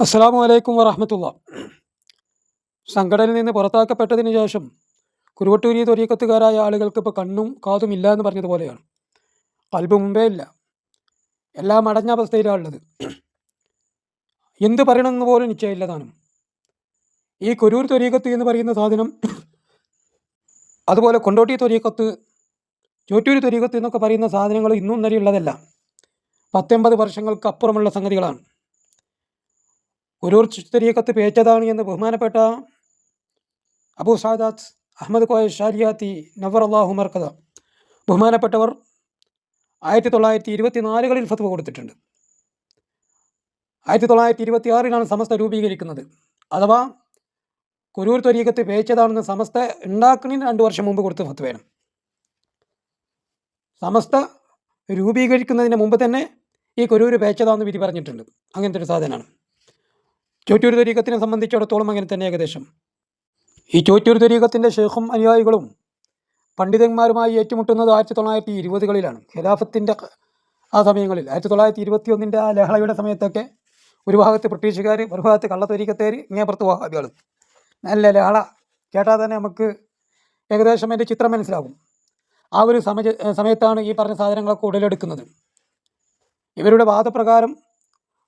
അസ്സാം വലൈക്കും വറഹമത്തുള്ള. സംഘടനയിൽ നിന്ന് പുറത്താക്കപ്പെട്ടതിന് ശേഷം കുരുവട്ടൂരി തൊരീക്കത്തുകാരായ ആളുകൾക്ക് ഇപ്പോൾ കണ്ണും കാതും ഇല്ല എന്ന് പറഞ്ഞതുപോലെയാണ്. കൽബ് മുമ്പേ ഇല്ല. എല്ലാം അടഞ്ഞ അവസ്ഥയിലാണ് ഉള്ളത്. എന്ത് പറയണമെന്ന് പോലും നിശ്ചയമില്ല താനും. ഈ കുരൂർ തൊരീക്കത്ത് എന്ന് പറയുന്ന സാധനം അതുപോലെ കൊണ്ടോട്ടി തൊരീക്കത്ത് ചോറ്റൂർ തൊരീക്കത്ത് എന്നൊക്കെ പറയുന്ന സാധനങ്ങൾ ഇന്നും വരെയുള്ളതല്ല പത്തൊമ്പത് വർഷങ്ങൾക്ക് അപ്പുറമുള്ള സംഗതികളാണ്. ഒരു ചിത്തരീക്കത്ത് പേറ്റതാണ് എന്ന് ബഹുമാനപ്പെട്ട അബൂ സാദാത്ത് അഹമ്മദ് കോയ ഷാരിയാത്തി നവർ അള്ളാഹു മർക്കത ബഹുമാനപ്പെട്ടവർ ആയിരത്തി തൊള്ളായിരത്തി ഇരുപത്തി നാലുകളിൽ ഫത്വ കൊടുത്തിട്ടുണ്ട്. ആയിരത്തി തൊള്ളായിരത്തി ഇരുപത്തി ആറിലാണ് സമസ്ത രൂപീകരിക്കുന്നത്. അഥവാ കുരൂർ ത്വരീക്കത്ത് പേച്ചതാണെന്ന് സമസ്ത ഉണ്ടാക്കുന്നതിന് രണ്ട് വർഷം മുമ്പ് കൊടുത്ത ഫത്വയാണ്. സമസ്ത രൂപീകരിക്കുന്നതിന് മുമ്പ് തന്നെ ഈ കുരൂർ പേച്ചതാണെന്ന് വിധി പറഞ്ഞിട്ടുണ്ട്. അങ്ങനത്തെ ഒരു സാധനമാണ്. ചോറ്റൂർ തരീക്കത്തിനെ സംബന്ധിച്ചിടത്തോളം അങ്ങനെ തന്നെ ഏകദേശം. ഈ ചോറ്റൂർ തരീക്കത്തിന്റെ ഷെയ്ഖും അനുയായികളും പണ്ഡിതന്മാരുമായി ഏറ്റുമുട്ടുന്നത് ആയിരത്തി തൊള്ളായിരത്തി ഇരുപതുകളിലാണ് ഖിലാഫത്തിന്റെ ആ സമയങ്ങളിൽ ആയിരത്തി തൊള്ളായിരത്തി ഇരുപത്തി ഒന്നിന്റെ ആ ലഹളയുടെ സമയത്തൊക്കെ ഒരു ഭാഗത്ത് ബ്രിട്ടീഷുകാർ ഒരു ഭാഗത്ത് കള്ളത്തൊരീക്കത്തേർ ഇങ്ങേപ്പുറത്ത് വഹാബികൾ നല്ല ലഹള. കേട്ടാൽ തന്നെ നമുക്ക് ഏകദേശം എന്റെ ചിത്രം മനസ്സിലാകും. ആ ഒരു സമയ സമയത്താണ് ഈ പറഞ്ഞ സാധനങ്ങളൊക്കെ ഉടലെടുക്കുന്നത്. ഇവരുടെ വാദപ്രകാരം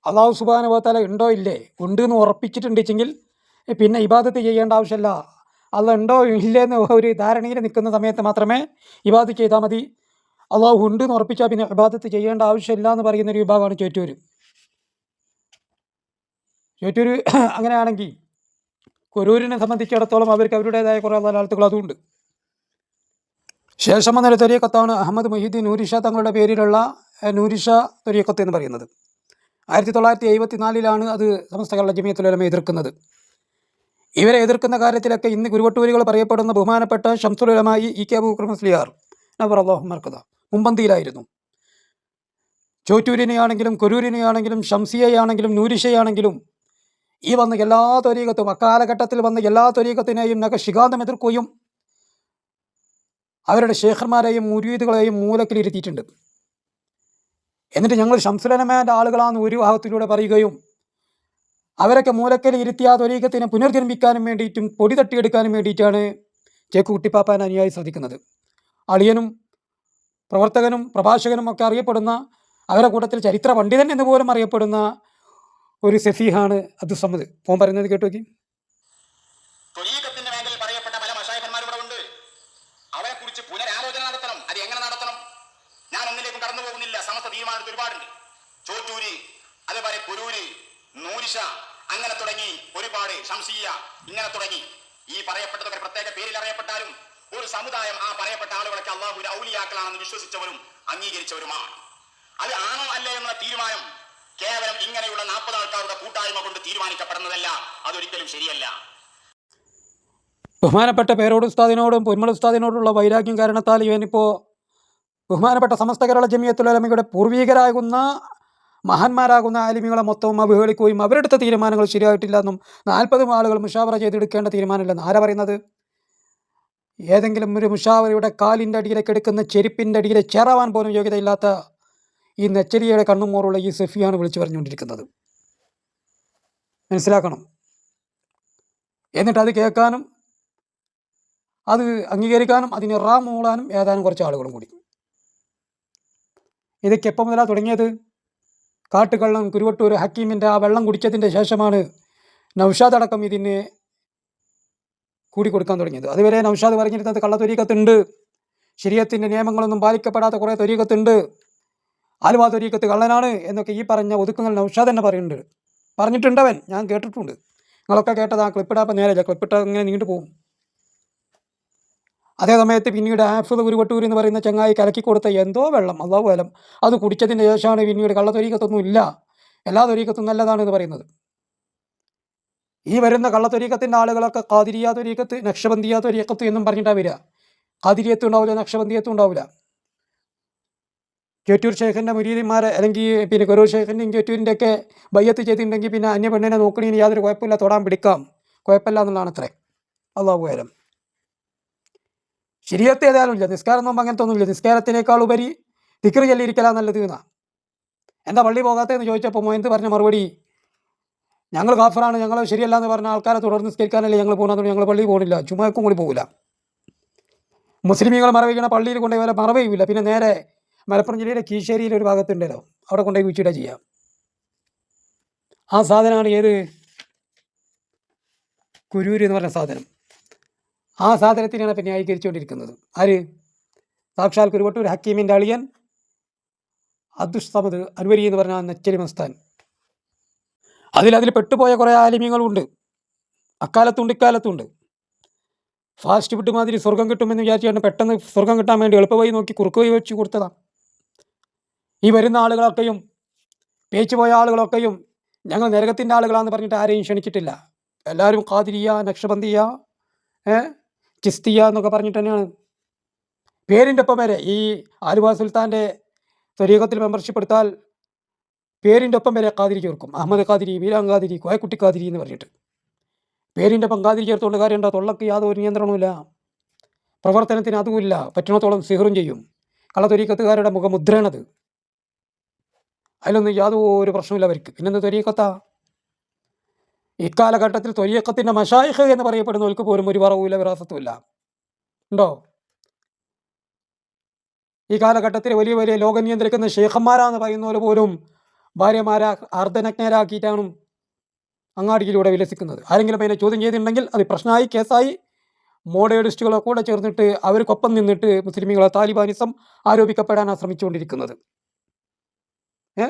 അള്ളാഹു സുബാനുഭവത്തല ഉണ്ടോ ഇല്ലേ? ഉണ്ട് എന്ന് ഉറപ്പിച്ചിട്ടുണ്ടെങ്കിൽ പിന്നെ ഇബാദത്ത് ചെയ്യേണ്ട ആവശ്യമില്ല. അള്ള ഉണ്ടോ ഇല്ലേ എന്ന് ഒരു ധാരണയിൽ നിൽക്കുന്ന സമയത്ത് മാത്രമേ ഇബാദത്ത് ചെയ്താൽ മതി. അള്ളാഹു ഉണ്ട് എന്ന് ഉറപ്പിച്ചാൽ പിന്നെ ഇബാദത്ത് ചെയ്യേണ്ട ആവശ്യമില്ല എന്ന് പറയുന്ന ഒരു വിഭാഗമാണ് ചേറ്റൂർ ചേറ്റൂർ അങ്ങനെയാണെങ്കിൽ കൊരൂരിനെ സംബന്ധിച്ചിടത്തോളം അവർക്ക് അവരുടേതായ കുറേ ദലാലത്തുകൾ അതുകൊണ്ട് ശേഷം വന്നൊരു തൊരിയക്കത്താണ് അഹമ്മദ് മൊഹീദ്ദീൻ നൂരിഷ തങ്ങളുടെ പേരിലുള്ള നൂരിഷ തൊരിയക്കത്ത് എന്ന് പറയുന്നത്. ആയിരത്തി തൊള്ളായിരത്തി എഴുപത്തി നാലിലാണ് അത് സമസ്ത കേരള ജമിയത്തുലമ എതിർക്കുന്നത്. ഇവരെ എതിർക്കുന്ന കാര്യത്തിലൊക്കെ ഇന്ന് ഗുരുവട്ടൂരികൾ പറയപ്പെടുന്ന ബഹുമാനപ്പെട്ട ഷംസുലമായി ഇ കെ അബൂക്കർ മുസ്ലിയാർ നബർ അള്ളാഹു മർക്കത മുമ്പന്തിയിലായിരുന്നു ചോറ്റൂരിനെയാണെങ്കിലും കൊരൂരിനെയാണെങ്കിലും ഷംസിയയാണെങ്കിലും നൂരിഷയാണെങ്കിലും ഈ വന്ന എല്ലാ തൊരീകത്തും അക്കാലഘട്ടത്തിൽ വന്ന എല്ലാ തൊരീകത്തിനെയും നക ശികാന്തം എതിർക്കുകയും അവരുടെ ശേഖർമാരെയും മുരീദുകളെയും മൂലക്കിലിരുത്തിയിട്ടുണ്ട്. എന്നിട്ട് ഞങ്ങൾ ഷംസുലനമേന്റെ ആളുകളാണെന്ന് ഒരു ഭാഗത്തിലൂടെ പറയുകയും അവരൊക്കെ മൂലക്കൽ ഇരുത്തി ആ ത്വരീക്കത്തിനെ പുനർജന്മിക്കാനും വേണ്ടിയിട്ടും പൊടി തട്ടിയെടുക്കാനും വേണ്ടിയിട്ടാണ് ചേക്കു കുട്ടിപ്പാപ്പാൻ അനുയായി ശ്രദ്ധിക്കുന്നത് അളിയനും പ്രവർത്തകനും പ്രഭാഷകനും ഒക്കെ അറിയപ്പെടുന്ന അവരുടെ കൂട്ടത്തിൽ ചരിത്ര പണ്ഡിതൻ എന്ന് പോലും അറിയപ്പെടുന്ന ഒരു സെഫീഹാണ് അബ്ദുസമ്മദ് ഫോൺ പറയുന്നത് കേട്ടു നോക്കി. പറയപ്പെട്ട പല ഉണ്ട്. കുറിച്ച് പുനരാലോചന നടത്തണം. അത് എങ്ങനെ നടത്തണം? ഞാൻ ഒന്നിലേക്കും കടന്നു പോകുന്നില്ല. സമസ്ത തീരുമാനത്തിൽ ഒരുപാടുണ്ട്. ചോറ്റൂര് അതേപോലെ പുരൂര് നൂരിഷ അങ്ങനെ തുടങ്ങി ഒരുപാട് ശംസീയ ഇങ്ങനെ തുടങ്ങി. ഈ പറയപ്പെട്ടതൊക്കെ പ്രത്യേക പേരിൽ അറിയപ്പെട്ടാലും ഒരു സമുദായം ആ പറയപ്പെട്ട ആളുകളൊക്കെ അള്ളാഹു ഔലിയാക്കളാണെന്ന് വിശ്വസിച്ചവരും അംഗീകരിച്ചവരുമാണ്. അത് ആണോ അല്ലേ എന്ന തീരുമാനം കേവലം ഇങ്ങനെയുള്ള നാൽപ്പത് ആൾക്കാരുടെ കൂട്ടായ്മ കൊണ്ട് തീരുമാനിക്കപ്പെടുന്നതല്ല. അതൊരിക്കലും ശരിയല്ല. ബഹുമാനപ്പെട്ട പേരോട് ഉസ്താദിനോടും പൊന്മൾ ഉസ്താദിനോടുള്ള വൈരാഗ്യം കാരണത്താൽ ഇവനിപ്പോൾ ബഹുമാനപ്പെട്ട സമസ്ത കേരള ജമിയത്തുലമികളുടെ പൂർവീകരാകുന്ന മഹാന്മാരാകുന്ന ആലിമികളെ മൊത്തവും അവഹേളിക്കുകയും അവരെടുത്ത തീരുമാനങ്ങൾ ശരിയായിട്ടില്ലെന്നും നാൽപ്പതും ആളുകൾ മുഷാവറ ചെയ്തെടുക്കേണ്ട തീരുമാനമില്ലെന്ന് ആരാ പറയുന്നത്? ഏതെങ്കിലും ഒരു മുഷാവറയുടെ കാലിന്റെ അടിയിലേക്ക് എടുക്കുന്ന ചെരുപ്പിന്റെ അടിയിലെ ചേറാവാൻ പോലും യോഗ്യതയില്ലാത്ത ഈ നെച്ചരിയുടെ കണ്ണുമോറുള്ള ഈ സെഫിയാണ് വിളിച്ചു പറഞ്ഞുകൊണ്ടിരിക്കുന്നത്. മനസ്സിലാക്കണം. എന്നിട്ട് അത് കേൾക്കാനും അത് അംഗീകരിക്കാനും അതിന് റാം മൂളാനും ഏതാനും കുറച്ച് ആളുകളും കൂടി. ഇതൊക്കെ എപ്പോൾ മുതലാണ് തുടങ്ങിയത്? കാട്ടുകള്ളം കുരുവട്ടൂർ ഹക്കീമിന്റെ ആ വെള്ളം കുടിച്ചതിന്റെ ശേഷമാണ് നൗഷാദ് അടക്കം ഇതിന് കൂടി കൊടുക്കാൻ തുടങ്ങിയത്. അതുവരെ നൗഷാദ് പറഞ്ഞിരുന്നത് കള്ളത്തൊരീക്കത്തുണ്ട് ശരീരത്തിന്റെ നിയമങ്ങളൊന്നും പാലിക്കപ്പെടാത്ത കുറേ തൊരീക്കത്തുണ്ട് ആലുവ തൊരീക്കത്ത് കള്ളനാണ് എന്നൊക്കെ ഈ പറഞ്ഞ ഒതുക്കങ്ങൾ നൗഷാദ് തന്നെ പറയുന്നുണ്ട്. പറഞ്ഞിട്ടുണ്ടവൻ ഞാൻ കേട്ടിട്ടുണ്ട്. നിങ്ങളൊക്കെ കേട്ടതാ ക്ലിപ്പിടാപ്പം നേരല്ല ക്ലിപ്പിട്ട ഇങ്ങനെ നീണ്ടു പോകും അതേ സമയത്ത് പിന്നീട് ആഫിദ് ഉരുവട്ടൂർ എന്ന് പറയുന്ന ചങ്ങായി കലക്കി കൊടുത്ത എന്തോ വെള്ളം അതോ വലം അത് കുടിച്ചതിന് ശേഷമാണ് പിന്നീട് കള്ളത്തൊരീക്കത്തൊന്നും ഇല്ല എല്ലാ തൊരീക്കത്തും നല്ലതാണ് എന്ന് പറയുന്നത്. ഈ വരുന്ന കള്ളത്തൊരീക്കത്തിന്റെ ആളുകളൊക്കെ കാതിരിയ തൊരീക്കത്ത് എന്നും പറഞ്ഞിട്ടാണ് വരിക. കാതിരിയത്തും ഉണ്ടാവില്ല നക്ഷബന്ദിയത്തും ഉണ്ടാവില്ല. കേറ്റൂർ ഷേഖിന്റെ മുരീദിന്മാരെ അല്ലെങ്കിൽ പിന്നെ കൊരൂർ ഷേഖിന്റെയും ചേറ്റൂരിന്റെ ഒക്കെ ബയ്യത്ത് ചെയ്തിട്ടുണ്ടെങ്കിൽ പിന്നെ അന്യ പെണ്ണിനെ നോക്കണേന് യാതൊരു കുഴപ്പമില്ല തൊടാൻ പിടിക്കാം. കുഴപ്പമില്ല എന്നുള്ളതാണ് അത്രേ അള്ളാഹു ശരിയത്തെ ഏതായാലും ഇല്ല. നിസ്കാരം നോമ്പ് അങ്ങനത്തെ ഒന്നുമില്ല നിസ്കാരത്തിനേക്കാൾ ഉപരി തിക്കറി ചൊല്ലിയിരിക്കലാ നല്ലത് എന്നാ. എന്താ പള്ളി പോകാത്തതെന്ന് ചോദിച്ചപ്പോൾ മോയന്ത് പറഞ്ഞ മറുപടി ഞങ്ങൾ കാഫറാണ്. ഞങ്ങൾ ശരിയല്ല എന്ന് പറഞ്ഞ ആൾക്കാരെ തുടർന്ന് നിസ്കരിക്കാനല്ലേ ഞങ്ങൾ പോകുന്നത്. ഞങ്ങൾ പള്ളി പോകുന്നില്ല ചുമക്കും കൂടി പോകില്ല മുസ്ലിമീങ്ങൾ മറവിക്കണ പള്ളിയിൽ കൊണ്ടുപോയി വരെ മറവയുമില്ല. പിന്നെ നേരെ മലപ്പുറം ജില്ലയിലെ കീശ്ശേരിയിലെ ഒരു ഭാഗത്തുണ്ടല്ലോ. അവിടെ കൊണ്ടുപോയി കുഴിച്ചിടുക ചെയ്യാം. ആ സാധനമാണ് ഏത്? കുരൂര് എന്ന് പറഞ്ഞ സാധനം. ആ സാധനത്തിനാണ് ഇപ്പം ന്യായീകരിച്ചുകൊണ്ടിരിക്കുന്നത്. ആര്? സാക്ഷാൽ കുരുവട്ടൂർ ഹക്കീമിന്റെ അളിയൻ അബ്ദുസ് അനുവരി അൻവരി എന്ന് പറഞ്ഞ നെച്ചരി മസ്താൻ. അതിൽ അതിൽ പെട്ടുപോയ കുറേ ആലിമ്യങ്ങളുണ്ട് അക്കാലത്തുണ്ട് ഇക്കാലത്തുണ്ട്. ഫാസ്റ്റ് ഫുഡ് മാതിരി സ്വർഗം കിട്ടുമെന്ന് വിചാരിച്ചാണ് പെട്ടെന്ന് സ്വർഗം കിട്ടാൻ വേണ്ടി എളുപ്പമായി നോക്കി കുറുക്ക് വഴി വെച്ച് കൊടുത്തതാണ് ഈ വരുന്ന ആളുകളൊക്കെയും പേച്ചു പോയ ആളുകളൊക്കെയും ഞങ്ങൾ നരകത്തിന്റെ ആളുകളാണെന്ന് പറഞ്ഞിട്ട് ആരെയും ക്ഷണിച്ചിട്ടില്ല. എല്ലാവരും കാതിരിയ നക്ഷബന്ധിയ ഏ? ചിസ്തിയ എന്നൊക്കെ പറഞ്ഞിട്ട് തന്നെയാണ് പേരിന്റെ ഒപ്പം വരെ ഈ ആലുവ സുൽത്താന്റെ ത്വരീകത്തിൽ മെമ്പർഷിപ്പ് എടുത്താൽ പേരിന്റെ ഒപ്പം വരെ കാതിരി ചേർക്കും അഹമ്മദ് കാതിരി വീരാൻ കാതിരി കോയക്കുട്ടി കാതിരി എന്ന് പറഞ്ഞിട്ട്. പേരിന്റെ ഒപ്പം കാതിരി ചേർത്തുകൊണ്ട് കാര്യമുണ്ടോ തൊള്ളക്ക് യാതൊരു നിയന്ത്രണവുമില്ല. പ്രവർത്തനത്തിന് അതുമില്ല. പറ്റണത്തോളം സിഹറും ചെയ്യും. കള്ളത്തൊരീക്കത്തുകാരുടെ മുഖമുദ്രയാണത്. അതിലൊന്നും യാതൊരു പ്രശ്നമില്ല അവർക്ക്. പിന്നെന്ത് ത്വരീക്കത്താ ഇക്കാലഘട്ടത്തിൽ ത്വരീക്കത്തിന്റെ മഷായിഖ് എന്ന് പറയപ്പെടുന്നവർക്ക് പോലും ഒരു പറവുമില്ല വിറാസത്തുമില്ല ഉണ്ടോ? ഈ കാലഘട്ടത്തിൽ വലിയ വലിയ ലോകം നിയന്ത്രിക്കുന്ന ഷേഖന്മാരാന്ന് പറയുന്നവർ പോലും ഭാര്യമാരാ അർദ്ധനഗ്നരാക്കിയിട്ടാണ് അങ്ങാടിയിലൂടെ വിലസിക്കുന്നത്. ആരെങ്കിലും അതിനെ ചോദ്യം ചെയ്തിട്ടുണ്ടെങ്കിൽ അത് പ്രശ്നമായി കേസായി മോഡേണിസ്റ്റുകളെ കൂടെ ചേർന്നിട്ട് അവർക്കൊപ്പം നിന്നിട്ട് മുസ്ലിമികളെ താലിബാനിസം ആരോപിക്കപ്പെടാനാണ് ശ്രമിച്ചുകൊണ്ടിരിക്കുന്നത്. ഏ?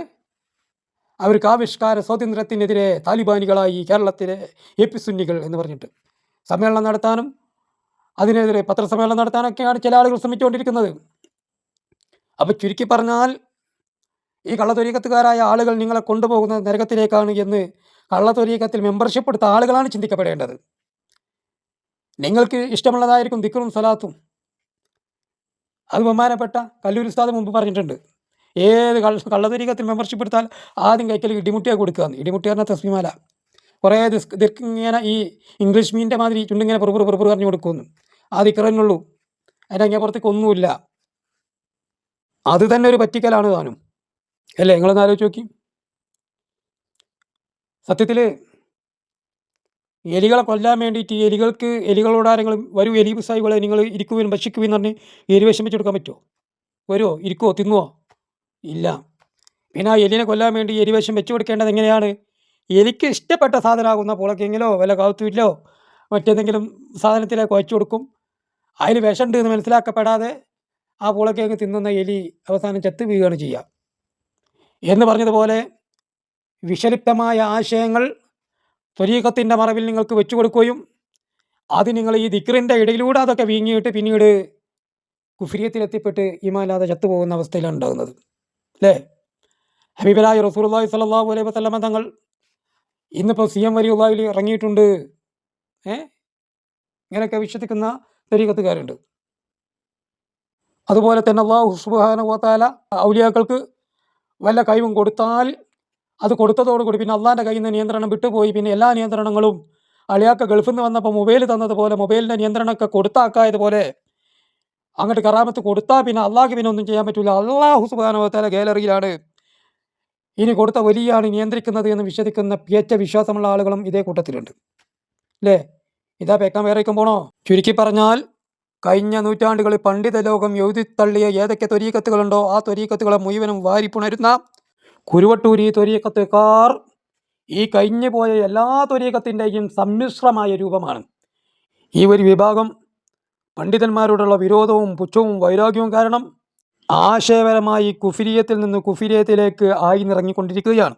അവർക്ക് ആവിഷ്കാര സ്വാതന്ത്ര്യത്തിനെതിരെ താലിബാനികളായി കേരളത്തിലെ എ പി സുന്നികൾ എന്ന് പറഞ്ഞിട്ട് സമ്മേളനം നടത്താനും അതിനെതിരെ പത്രസമ്മേളനം നടത്താനൊക്കെയാണ് ചില ആളുകൾ ശ്രമിച്ചുകൊണ്ടിരിക്കുന്നത്. അപ്പോൾ ചുരുക്കി പറഞ്ഞാൽ ഈ കള്ളത്തൊരീക്കത്തുകാരായ ആളുകൾ നിങ്ങളെ കൊണ്ടുപോകുന്ന നരകത്തിലേക്കാണ് എന്ന് കള്ളത്തൊരീക്കത്തിൽ മെമ്പർഷിപ്പ് എടുത്ത ആളുകളാണ് ചിന്തിക്കപ്പെടേണ്ടത്. നിങ്ങൾക്ക് ഇഷ്ടമുള്ളതായിരിക്കും ദിക്കറും സലാത്തും അത് ബഹുമാനപ്പെട്ട കല്ലൂർ ഉസ്താദ് മുമ്പ് പറഞ്ഞിട്ടുണ്ട്. ഏത് കള്ളതരീകത്തിൽ മെമ്പർഷിപ്പ് എടുത്താൽ ആദ്യം കൈക്കൽ ഇടിമുട്ടിയാണ് കൊടുക്കുക ഇടിമുട്ടി പറഞ്ഞാൽ തസ്മിമാല. കുറേ ഇങ്ങനെ ഈ ഇംഗ്ലീഷ് മീനിന്റെ മാതിരി ചുണ്ടിങ്ങനെ പുറപ്പുറ പുറപ്പുറ പറഞ്ഞു കൊടുക്കുന്നു. ആ ദിക്കറന്നുള്ളൂ അതിന്റെ അങ്ങേ പുറത്തേക്ക് ഒന്നുമില്ല. അത് തന്നെ ഒരു പറ്റിക്കലാണ് താനും. അല്ലേ? നിങ്ങളൊന്ന് ആലോചിച്ച് നോക്കി. സത്യത്തിൽ എലികളെ കൊല്ലാൻ വേണ്ടിയിട്ട് എലികൾക്ക് എലികളോട് ആരെങ്കിലും വരൂ എലി സായികളെ നിങ്ങൾ ഇരിക്കുവിനും ഭക്ഷിക്കുവിന്ന് പറഞ്ഞ് എലി വിഷമിച്ചെടുക്കാൻ പറ്റുമോ വരുമോ ഇരിക്കുമോ തിന്നുവോ? ഇല്ല. പിന്നെ ആ എലിനെ കൊല്ലാൻ വേണ്ടി വെച്ചു വെച്ച് കൊടുക്കേണ്ടത് എങ്ങനെയാണ്? എലിക്ക് ഇഷ്ടപ്പെട്ട സാധനമാകുന്ന പുളക്കെങ്കിലോ വല്ല കൗത്തുവില്ലോ മറ്റേതെങ്കിലും സാധനത്തിലേക്ക് വച്ചു കൊടുക്കും. അതിൽ വിഷമുണ്ട് എന്ന് മനസ്സിലാക്കപ്പെടാതെ ആ പൂളക്കേക്ക് തിന്നുന്ന എലി അവസാനം ചത്ത് വീഴുകയാണ് ചെയ്യുക. എന്ന് പറഞ്ഞതുപോലെ വിഷലിപ്തമായ ആശയങ്ങൾ ത്വരീകത്തിന്റെ മറവിൽ നിങ്ങൾക്ക് വെച്ചു കൊടുക്കുകയും അത് നിങ്ങൾ ഈ ദിക്റിന്റെ ഇടയിലൂടെ അതൊക്കെ വീങ്ങിയിട്ട് പിന്നീട് കുഫിരിയത്തിലെത്തിപ്പെട്ട് ഇമാലാതെ ചത്തുപോകുന്ന അവസ്ഥയിലാണ് ഉണ്ടാകുന്നത്. അല്ലേ ഹബീബരായ റസൂർല്ലാഹി സ്വല്ലല്ലാഹു അലൈഹി വസ്ലമ തങ്ങൾ ഇന്നിപ്പോൾ സി എം വലിയുള്ളാഹിൽ ഇറങ്ങിയിട്ടുണ്ട്. ഏ? ഇങ്ങനെയൊക്കെ വിശ്വസിക്കുന്ന തരീകത്തുകാരുണ്ട് അതുപോലെ തന്നെ അള്ളാഹു സുബ്ഹാന ഓത്താല ഔലിയാക്കൾക്ക് വല്ല കഴിവും കൊടുത്താൽ അത് കൊടുത്തതോടുകൂടി പിന്നെ അള്ളാന്റെ കയ്യിൽ നിന്ന് നിയന്ത്രണം വിട്ടുപോയി. പിന്നെ എല്ലാ നിയന്ത്രണങ്ങളും അളിയാക്ക ഗൾഫിൽ നിന്ന് വന്നപ്പോൾ മൊബൈൽ തന്നതുപോലെ മൊബൈലിന്റെ നിയന്ത്രണമൊക്കെ കൊടുത്താക്കായതുപോലെ അങ്ങോട്ട് കറാമത്ത് കൊടുത്താൽ പിന്നെ അള്ളാഹ്ക്ക് പിന്നെ ഒന്നും ചെയ്യാൻ പറ്റില്ല അള്ളാഹു വതാല ഗാലറിയിലാണ്. ഇനി കൊടുത്ത വലിയാണ് നിയന്ത്രിക്കുന്നത് എന്ന് വിശ്വസിക്കുന്ന പിയച്ച വിശ്വാസമുള്ള ആളുകളും ഇതേ കൂട്ടത്തിലുണ്ട്. അല്ലേ ഇതാ പേക്കാൻ വേറേക്കും പോണോ? ചുരുക്കി പറഞ്ഞാൽ കഴിഞ്ഞ നൂറ്റാണ്ടുകളിൽ പണ്ഡിത ലോകം എഴുതിത്തള്ളിയ ഏതൊക്കെ ത്വരീക്കത്തുകളുണ്ടോ ആ ത്വരീക്കത്തുകളെ മുഴുവനും വാരിപ്പുണരുന്ന കുരുവട്ടൂരി ത്വരീക്കത്തുകാർ ഈ കഴിഞ്ഞു പോയ എല്ലാ ത്വരീക്കത്തിന്റെയും സമ്മിശ്രമായ രൂപമാണ്. ഈ ഒരു വിഭാഗം പണ്ഡിതന്മാരോടുള്ള വിരോധവും പുച്ഛവും വൈരാഗ്യവും കാരണം ആശയപരമായി കുഫിരിയത്തിൽ നിന്ന് കുഫിരിയത്തിലേക്ക് ആയി നിറങ്ങിക്കൊണ്ടിരിക്കുകയാണ്.